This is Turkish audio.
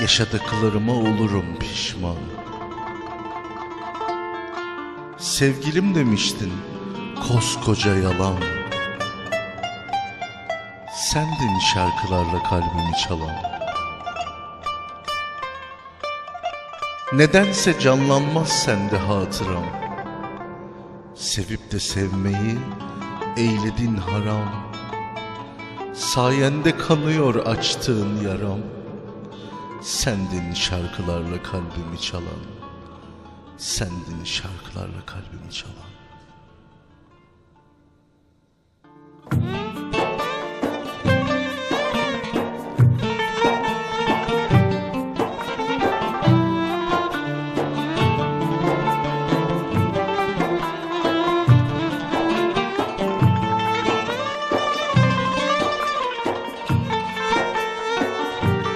Yaşadıklarıma olurum pişman. Sevgilim demiştin koskoca yalan. Sendin şarkılarla kalbimi çalan. Nedense canlanmaz sende hatıram. Sevip de sevmeyi eyledin haram Sayende kanıyor açtığın yaram. Sendin şarkılarla kalbimi çalan. Sendin şarkılarla kalbimi çalan